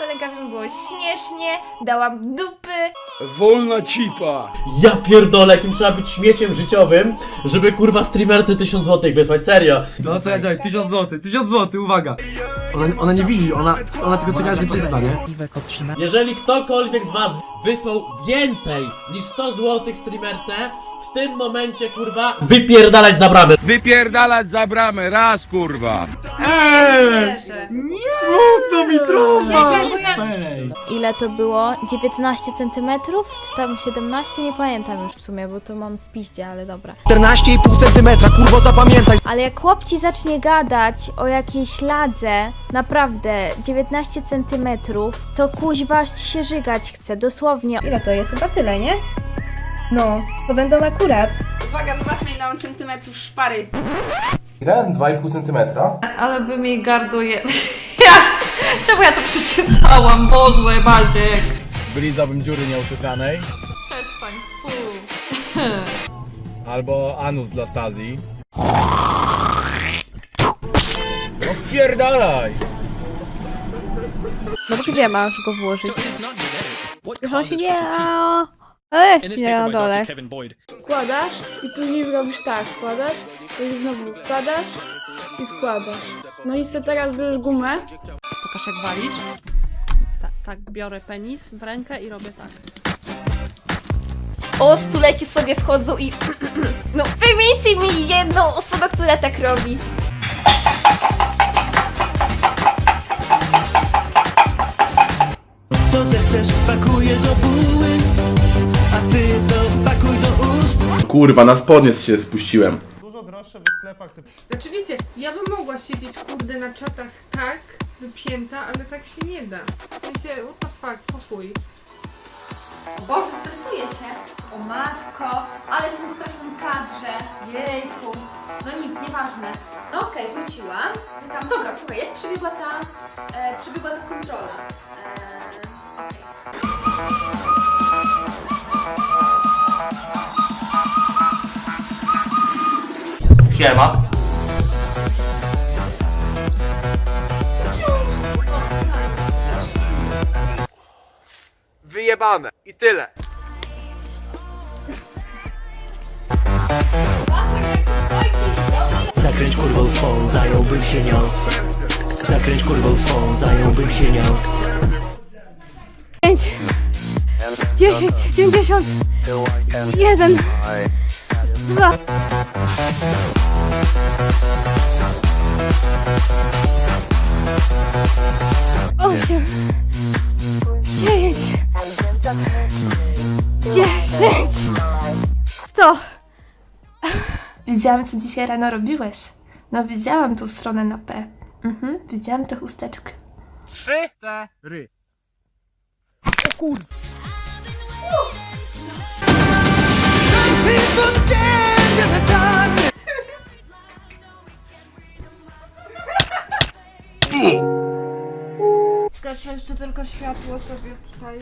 kolegami było śmiesznie, dałam dupy. Wolna cipa! Ja pierdolę, jakim trzeba być śmieciem życiowym, żeby kurwa streamerce 1000 zł wysłać, serio. No co ja działam? 1000 zł, 1000 zł, uwaga! Ona, ona nie widzi, ona, ona tylko czeka, się przyzna, nie? Jeżeli ktokolwiek z was wysłał więcej niż 100 zł streamerce, w tym momencie kurwa wypierdalać za bramę. Wypierdalać za bramę, raz kurwa! Wierzę. Smutno mi trąba! Czekaj, Ile to było? 19 cm? Czy tam 17? Nie pamiętam już w sumie, bo to mam w piździe, ale dobra. 14,5 centymetra, kurwo zapamiętaj Ale jak chłop ci zacznie gadać o jakiejś ladze, naprawdę 19 cm, to kuźwa aż ci się żygać chce, dosłownie. Ile to jest? Chyba tyle, nie? No, to będą akurat. Uwaga, zobaczmy ile mam centymetrów szpary. Ile? 2,5 centymetra? Ale by mi gardło je... Czemu ja to przeczytałam? Boże, Baziek! Wylizałbym dziury nieuczesanej, Przestań, fu. albo anus dla Stazji. No spierdalaj! No bo gdzie masz go włożyć? Już on się nie... Ech, nie na dole. Wkładasz i później robisz tak, wkładasz, później znowu wkładasz i wkładasz. No i sobie teraz bierzesz gumę, Pokaż jak walisz. Tak, tak, biorę penis w rękę i robię tak. O, stuleki sobie wchodzą i... No, wymieńcie mi jedną osobę, która tak robi. Co zechcesz, pakuję do buły A ty to wpakuj do ust Kurwa, na spodnie się spuściłem. Znaczy wiecie, ja bym mogła siedzieć kurde na czatach tak, wypięta, ale tak się nie da. W sensie, what the fuck, pokój. Boże, stresuję się. O matko, ale jestem w strasznym kadrze. Jejku. No nic, nieważne. No okej, wróciłam. Tam, dobra, słuchaj, jak przebiegła ta, e, przebiegła ta kontrola? E, okej. Siema. I tyle. Zakręć kurwą swą, zająłbym się nią. Zakręć kurwą swą, zająłbym się nią. 5 10 90 1 2 8 dziesięć, sto. Widziałam, co dzisiaj rano robiłeś. No widziałam tą stronę na P. Mhm, widziałam tę chusteczkę. Trzy, cztery. Skaczę jeszcze tylko światło sobie tutaj